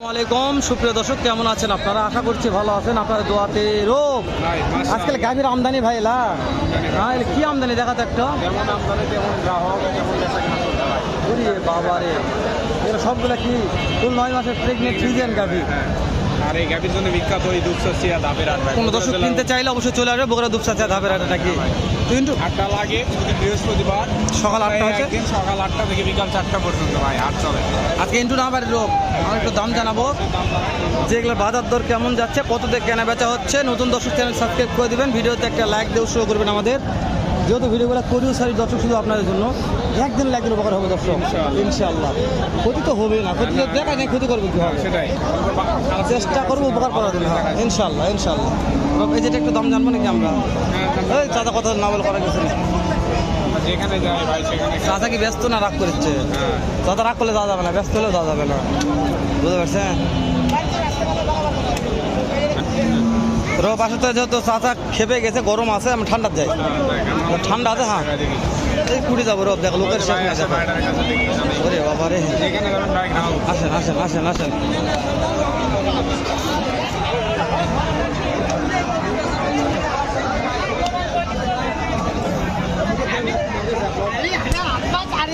আসসালামাইকুম সুপ্রিয় দর্শক কেমন আছেন আপনারা? আশা করছি ভালো আছেন। আপনার দোয়াতে রোগ আজকাল গাভীর আমদানি ভাই লা হ্যাঁ কি আমদানি? দেখাতে একটা। বাবা রে এগুলো সবগুলো কি? ফুল নয় মাসের প্রেগনেন্ট ফ্রিজিয়ান গাভী? আর এই গাভীর জন্য বিখ্যাত ওই দাবের আট ভাই কোনো দর্শক কিনতে চাইলে অবশ্যই চলে আসবে বগুড়া দুপসা চা ধাপের আটা নাকি কিন্তু আটটা লাগে প্রতি বৃহস্পতিবার। সকাল আটটা হচ্ছে? একদিন সকাল আটটা থেকে বিকাল চারটা পর্যন্ত ভাই আট চলে আজকে ইন্টু না বাড়ির লোক আমরা একটু দাম জানাব। যেগুলো বাজার দর কেমন যাচ্ছে কত দিয়ে কেনা বেচা হচ্ছে নতুন দর্শক চ্যানেল সাবস্ক্রাইব করে দিবেন ভিডিওতে একটা লাইক দিয়ে উৎসাহ করবেন আমাদের। যেহেতু ভিডিওগুলো করিও সারি দর্শক শুধু আপনাদের জন্য একদিন দিলে উপকার হবে দর্শক। ইনশাআল্লাহ। ইনশাআল্লাহ। ক্ষতি তো হবে না ক্ষতি তো দেখা নেই ক্ষতি করবে কি হবে সেটাই। চেষ্টা করব উপকার করার জন্য হ্যাঁ ইনশাল্লাহ ইনশাল্লাহ এই যেটা একটু দাম জানব নাকি আমরা? এই চাচা কথা না বলে করার কিছু নেই। যেখানে যাই ভাই সেখানে চাচা কি ব্যস্ত না রাগ করেছে হ্যাঁ। চাচা রাগ করলে যাওয়া যাবে না ব্যস্ত হলেও যাওয়া যাবে না। বুঝতে পারছেন? রো পাশে তো যেহেতু চাচা খেপে গেছে, গরম আছে, আমি ঠান্ডার যাই। ঠান্ডা আছে হ্যাঁ। এই কুড়ি যাব, রব, দেখ, লোকের শেষ না ওরে বাবা আসেন আসেন আসেন আসেন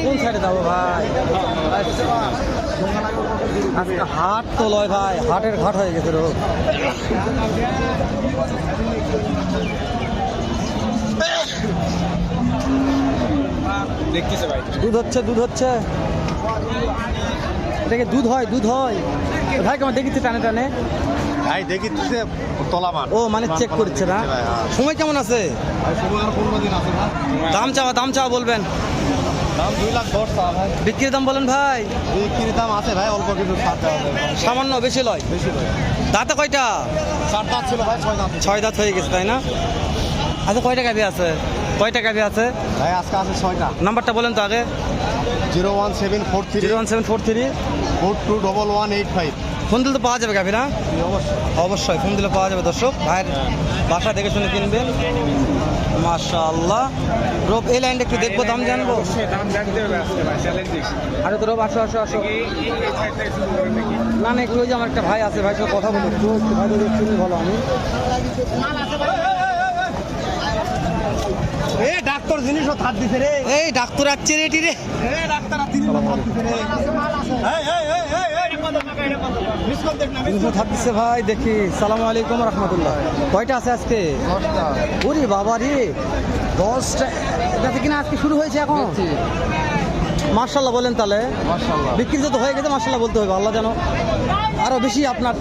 কোন সাইডে যাব ভাই আজকে হাট তো লয় ভাই হাটের ঘাট হয়ে গেছে রোগ দেখতেছে ভাই। দুধ হচ্ছে দুধ হচ্ছে। এটাকে দুধ হয় দুধ হয়? ভাই কেমন দেখিচ্ছে টানে টানে? ভাই দেখি তুই তলামান ও মানে চেক করছে না? সময় কেমন আছে? দাম চাওয়া দাম চাওয়া বলবেন। দাম দুই লাখ দশ ভাই। বিক্রির দাম বলেন ভাই। বিক্রির দাম আছে ভাই অল্প কিছু সামান্য বেশি লয়? বেশি নয় দাঁতে কয়টা? চার দাঁত ছিল ভাই ছয় দাঁত ছয় দাঁত হয়ে গেছে তাই না? আচ্ছা কয়টা গাভি আছে? কয়টা গাভি আছে? ভাই আজকে আছে ছয়টা। নাম্বারটা বলেন তো আগে। Zero one seven four three. Zero one seven four three. Four two double one eight five. Phone দিলে তো পাওয়া যাবে গাভি না অবশ্যই অবশ্যই ফোন দিলে পাওয়া যাবে দর্শক। ভাইয়ের বাসা দেখে শুনে কিনবেন। মাশাআল্লাহ। রোব এই লাইনটা একটু দেখব দাম জানব? আরে তো রোব আসো আসো আসো। এই এই এই থেকে না না একটু ওই যে আমার একটা ভাই আছে ভাই সাথে কথা বলে। একটু একটু ভাই যদি চিনি ভালো আমি। এ ডাক্তার জিনিসও থার দিছে রে। এই ডাক্তার আসছে রে এটি রে। ডাক্তার দিছে রে। এই এই এই থাকতেছে ভাই দেখি সালাম আলাইকুম রহমতুল্লাহ। কয়টা আছে আজকে? ওরে বাবা রে দশটা। এটা কিনা আজকে শুরু হয়েছে এখন? মার্শাল্লাহ বলেন তাহলে। বিক্রি তো হয়ে গেছে মার্শাল্লাহ বলতে হবে আল্লাহ জানো আরও বেশি আপনার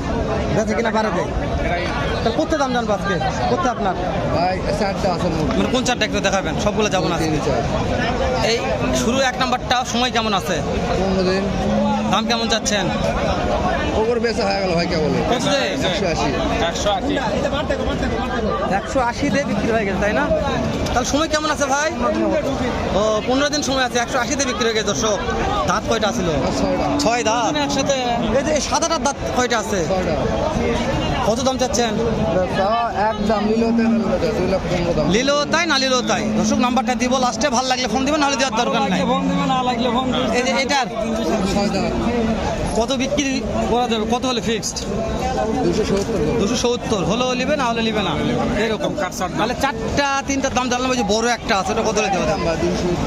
বেঁচে কিনা দেয় এটাই তাহলে করতে দাম জানব আজকে? করতে আপনার? মানে কোন চারটা একটু দেখাবেন? সবগুলো যাব না এই শুরু এক নাম্বারটা সময় কেমন আছে? দিন। দাম কেমন চাচ্ছেন? ওপর বেচা হয়ে গেল ভাই কে বলে একশো আশি। একশো আশি। একশো আশি দিয়ে বিক্রি হয়ে গেছে তাই না? তাহলে সময় কেমন আছে ভাই? ও পনেরো দিন সময় আছে একশো আশিতে বিক্রি হয়ে গেছে দর্শক। দাঁত কয়টা ছিল? ছয় দাঁত। একসাথে। এই যে এই সাদাটার দাঁত কয়টা আছে? কত দাম চাচ্ছেন? লিলো তাই না লিলো তাই? দর্শক নাম্বারটা দিব লাস্টে ভালো লাগলে ফোন দিবেন নাহলে দেওয়ার দরকার নাই। এই যে এটার। কত বিক্রি করা যাবে? কত হলে ফিক্সড দুশো সত্তর। দুশো সত্তর হলেও নিবে না হলে নিবে না? এরকম। তাহলে চারটা তিনটার দাম জানলাম ওই যে বড় একটা আছে ওটা কত হলে দেওয়া যাবে?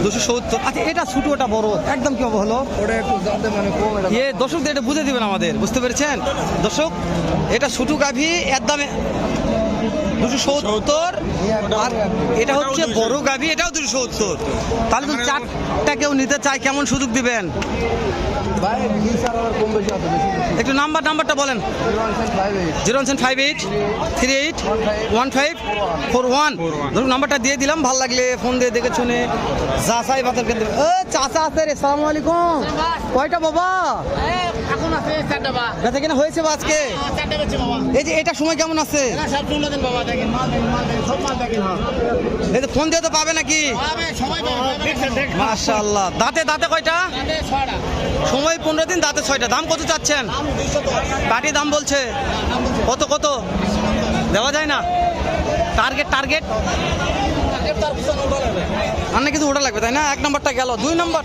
দুশো সত্তর। আচ্ছা এটা ছোটো ওটা বড়। একদম কি হলো? ওটা একটু যাতে মানে কম এটা ইয়ে দর্শকদের এটা বুঝে দিবেন আমাদের। বুঝতে পেরেছেন? দর্শক এটা ছোটো গাভী এর দামে দুশো সত্তর? আর এটা হচ্ছে বড় গাভী এটাও দুশো সত্তর। তাহলে তো চারটা কেউ নিতে চায় কেমন সুযোগ দিবেন? একটু নাম্বার নাম্বারটা বলেন। Zero one seven five eight three eight one five four one. ধরুন নাম্বারটা দিয়ে দিলাম ভালো লাগলে ফোন দিয়ে দেখে শুনে যাচাই বাতার কেন্দ্র ও চাচা আছে রে সালাম আলাইকুম। কয়টা বাবা? এখন আছে বেচা কিনা হয়েছে বা আজকে? চারটা বেচছে বাবা। এই যে এটা সময় কেমন আছে? না সব শুনলো দিন বাবা দেখেন মাল দেখেন মাল দেখেন সব মাল দেখেন হ্যাঁ। এই যে ফোন দিয়ে তো পাবে নাকি? পাবে সময় পাবে মাশাআল্লাহ। দাঁতে দাঁতে কয়টা? তাতে ছয়টা। সময় পনেরো দিন দাঁতে ছয়টা। দাম কত চাচ্ছেন? পার্টি দাম বলছে। কত কত? দেওয়া যায় না? Target target? আন্না কিছু ওটা লাগবে। তাই না? এক নম্বরটা গেল দুই নম্বর।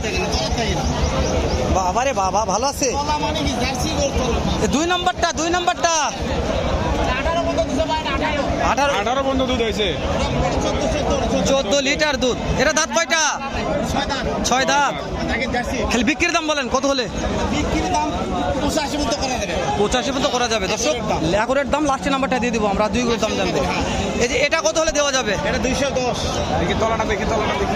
বাবা রে বাবা ভালো আছে? মানে দুই নম্বরটা দুই নম্বরটা আঠারো মতো দুশো বাইরে আঠারো আঠারো দুধ হয়েছে। চোদ্দ লিটার দুধ। এটা দাঁত কয়টা? ছয় দাঁত। খালি বিক্রির দাম বলেন কত হলে? বিক্রির দাম পঁচাশি পর্যন্ত করা যাবে। দর্শক ল্যাকুরের দাম লাস্টের নাম্বারটা দিয়ে দিব আমরা দুই দাম জানতে এই যে এটা কত হলে দেওয়া যাবে? এটা দুইশো দশ। দেখি তলাটা দেখি তলাটা দেখি।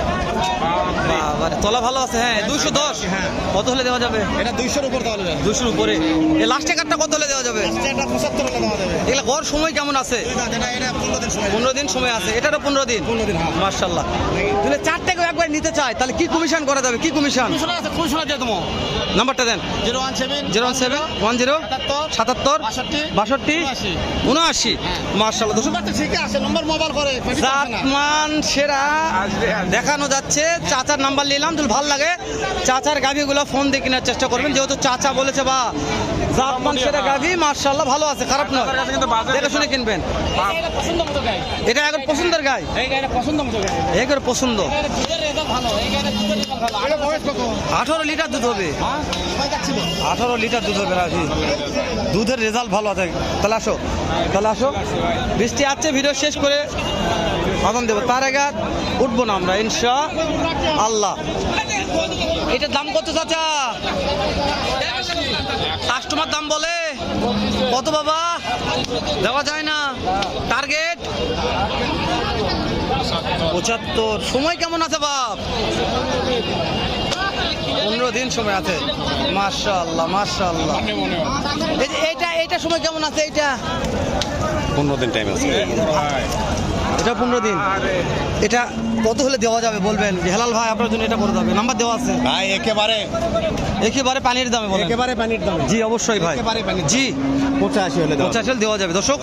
তলা ভালো আছে হ্যাঁ দুশো দশ। হ্যাঁ। কত হলে দেওয়া যাবে? এটা দুইশোর উপর দেওয়া যাবে। দুশোর উপরে। এই লাস্টের কার্ডটা কত হলে দেওয়া যাবে? পঁচাত্তর এগুলা গড় সময় কেমন আছে? পনেরো দিন সময় আছে। এটারও পনেরো দিন? পনেরো দিন হ্যাঁ। মার্শাল্লাহ তাহলে একবার নিতে চায় তাহলে কি কমিশন করা যাবে? কি কমিশন নাম্বারটা দেন। Zero one seven zero one seven one zero সাতাত্তর বাষট্টি উনআশি। হ্যাঁ। মার্শাল্লাহ সেরা। দেখানো যাচ্ছে। চাচার নাম্বার নিলাম ভালো লাগে। চাচার গাভিগুলো ফোন দিয়ে কেনার চেষ্টা করবেন। যেহেতু চাচা বলেছে বা জাতমান সেরা গাভি মার্শাল্লাহ ভালো আছে খারাপ নয়। দেখে শুনে কিনবেন। এটা এখন পছন্দের গাই? পছন্দ একের আঠারো লিটার দুধ হবে। হ্যাঁ? আঠারো লিটার দুধ হবে রাখি দুধের রেজাল্ট ভালো আছে। তাহলে আসো তাহলে আসো। বৃষ্টি আছে ভিডিও শেষ করে আদান দেবো। তার আগে উঠবো না আমরা ইনশা আল্লাহ। এটার দাম কত চাচা? কাস্টমার দাম বলে। কত বাবা? দেওয়া যায় না। টার্গেট পঁচাত্তর। সময় কেমন আছে বাপ? পনেরো দিন সময় আছে। মার্শাল্লাহ মার্শাল্লাহ এইটা এইটা সময় কেমন আছে এইটা? পনেরো দিন টাইম আছে। এটা পনেরো দিন। এটা কত হলে দেওয়া যাবে বলবেন? যে হেলাল ভাই আপনার জন্য এটা করে দেবে। নাম্বার দেওয়া আছে। ভাই একেবারে একেবারে পানির দামে বলেন। একেবারে পানির দাম। জি অবশ্যই ভাই। একেবারে পানির দাম। জি। পঁচাশি হলে দাও হলে দেওয়া যাবে। দর্শক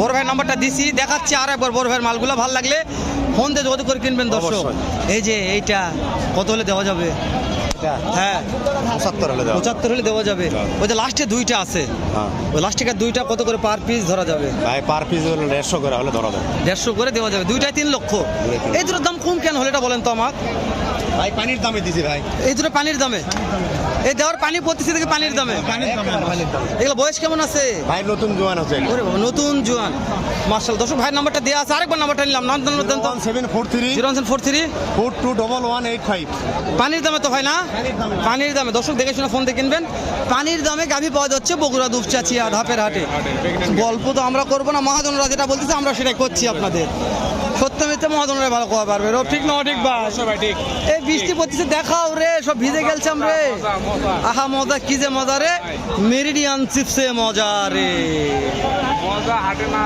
বড় ভাইয়ের নাম্বারটা দিছি। দেখাচ্ছি আর একবার বড় ভাইয়ের মালগুলো। ভালো লাগলে ফোন দিয়ে যোগাযোগ করে কিনবেন দর্শক। এই যে এইটা কত হলে দেওয়া যাবে? হ্যাঁ। পঁচাত্তর হলে পঁচাত্তর হলে দেওয়া যাবে। ওই যে লাস্টে দুইটা আছে। হ্যাঁ। ওই লাস্টে দুইটা কত করে পার পিস ধরা যাবে? ভাই পার পিস হলে দেড়শো করে হলে ধরা দেয় দেড়শো করে দেওয়া যাবে। দুইটাই তিন লক্ষ। এই দুটোর দাম কম কেন হলে এটা বলেন তো আমার ভাই পানির দামে দিছি ভাই। এই দুটো পানির দামে? এই দেওয়ার পানি পড়তেছে থেকে পানির দামে? পানির দামে। পানির এগুলো বয়স কেমন আছে? ভাই নতুন জোয়ান আছে নতুন জোয়ান। মার্শাল দর্শক ভাইয়ের নাম্বারটা দেওয়া আছে। আরেকবার নাম্বারটা নিলাম। নাম দেন তো seven four three. Zero four three. Four two double one eight five. পানির দামে তো ভাই না? পানির দামে। দর্শক দেখে শুনে ফোন দিয়ে কিনবেন। পানির দামে গাভী পাওয়া যাচ্ছে বগুড়া দুপচাচিয়া ধাপের হাটে। গল্প তো আমরা করব না। মহাজনরা যেটা বলতেছে আমরা সেটাই করছি আপনাদের। সত্য মিথ্যে মহাজনরা ভালো কথা পারবে। ও ঠিক না ঠিক ভাই? ঠিক। এই বৃষ্টি পড়তেছে দেখাও রে সব ভিজে গেলছাম রে। আহা মজা কি যে মজা রে। মেরিডিয়ান চিপসে মজা রে। মজা হাটে না